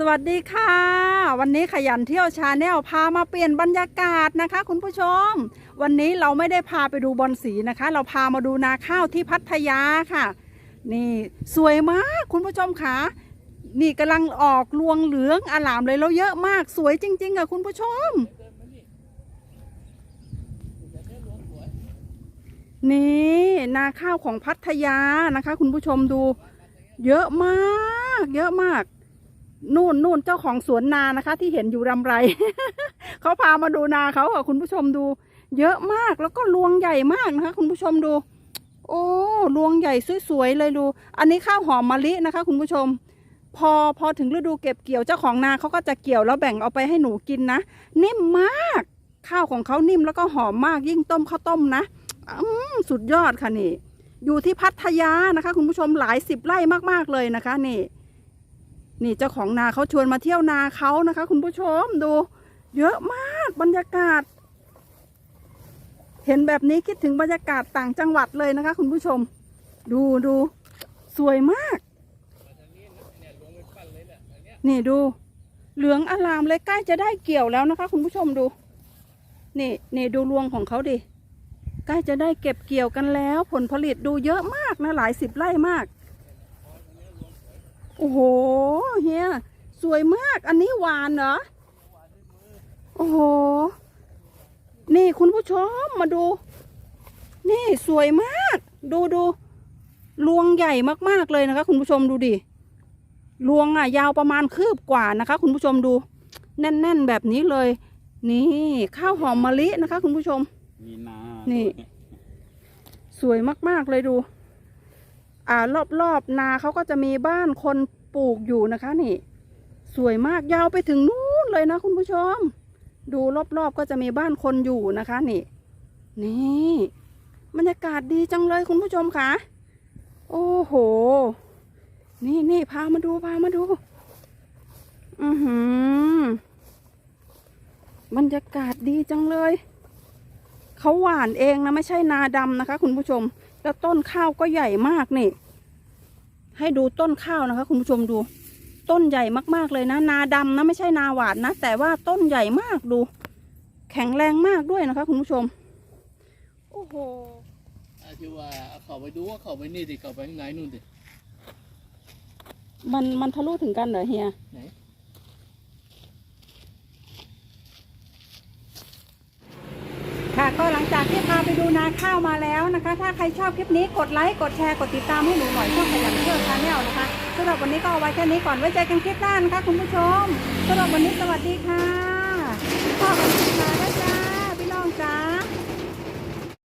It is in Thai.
สวัสดีค่ะ วันนี้ขยันเที่ยวชาแนลพามาเปลี่ยนบรรยากาศนะคะ คุณผู้ชม วันนี้เราไม่ได้พาไปดูบอลสีนะคะ เราพามาดูนาข้าวที่พัทยาค่ะ นี่สวยมากคุณผู้ชมค่ะนี่กำลังออกรวงเหลืองอลามเลยแล้วเยอะมากสวยจริงๆค่ะคุณผู้ชม นี่นาข้าวของพัทยานะคะ คุณผู้ชมดู เยอะมาก เยอะมาก นู่นนู่นเจ้าของสวนนานะคะ ที่เห็นอยู่รำไร เขาพามาดูนาเขาค่ะคุณผู้ชมดู เยอะมากแล้วก็รวงใหญ่มากนะคะ คุณผู้ชมดู โอ้รวงใหญ่สวยๆเลยดู อันนี้ข้าวหอมมะลินะคะ คุณผู้ชม พอพอถึงฤดูเก็บเกี่ยวเจ้าของนาเขาก็จะเกี่ยวแล้วแบ่งเอาไปให้หนูกินนะนิ่มมาก ข้าวของเขานิ่มแล้วก็หอมมากยิ่งต้มข้าวต้มนะอืมสุดยอดค่ะนี่ อยู่ที่พัทยานะคะ คุณผู้ชมหลายสิบไร่มากๆเลยนะคะนี่ นี่เจ้าของนาเขาชวนมาเที่ยวนาเขานะคะ คุณผู้ชมดู เยอะมากบรรยากาศ เห็นแบบนี้คิดถึงบรรยากาศต่างจังหวัดเลยนะคะ คุณผู้ชม ดูดูสวยมาก นี่ดู เหลืองอลามเลยใกล้จะได้เกี่ยวแล้วนะคะ คุณผู้ชมดู นี่นี่ดูรวงของเขาดิใกล้จะได้เก็บเกี่ยวกันแล้ว ผลผลิตดูเยอะมากนะหลายสิบไร่มาก โอ้โหเฮียสวยมาก อันนี้หวานเหรอ โอ้โห นี่คุณผู้ชมมาดู นี่สวยมาก ดูดูรวงใหญ่มากๆเลยนะคะ คุณผู้ชมดูดิรวงอะ ยาวประมาณคืบกว่านะคะ คุณผู้ชมดู แน่น ๆ แบบนี้เลย นี่ข้าวหอมมะลินะคะ คุณผู้ชมมีนานี่ สวยมากๆเลยดู อ่ารอบๆนาเขาก็จะมีบ้านคนปลูกอยู่นะคะนี่ สวยมากยาวไปถึงนู้นเลยนะคุณผู้ชม ดูรอบๆก็จะมีบ้านคนอยู่นะคะนี่ นี่บรรยากาศดีจังเลยคุณผู้ชมค่ะ โอ้โห นี่นี่พามาดูพามาดู อือหือบรรยากาศดีจังเลย เขาหว่านเองนะไม่ใช่นาดำนะคะ คุณผู้ชม แล้วต้นข้าวก็ใหญ่มากนี่ ให้ดูต้นข้าวนะคะ คุณผู้ชมดู ต้นใหญ่มากๆเลยนะ นาดำนะไม่ใช่นาหวานนะ แต่ว่าต้นใหญ่มากดู แข็งแรงมากด้วยนะคะ คุณผู้ชม โอ้โหอาที่ว่าเอาเขาไปดูว่าเขาไปนี่ดิเขาไปข้างในนู่นดิมันมันทะลุถึงกันเหรอเฮีย ไหน ค่ะก็หลังจากที่พาไปดูนาข้าวมาแล้วนะคะ ถ้าใครชอบคลิปนี้กดไลค์กดแชร์กดติดตามให้หนูหน่อยช่องขยันเที่ยวชาแนลนะคะสำหรับวันนี้ก็เอาไว้แค่นี้ก่อนไว้เจอกันคลิปหน้านะคะคุณผู้ชมสำหรับวันนี้สวัสดีค่ะ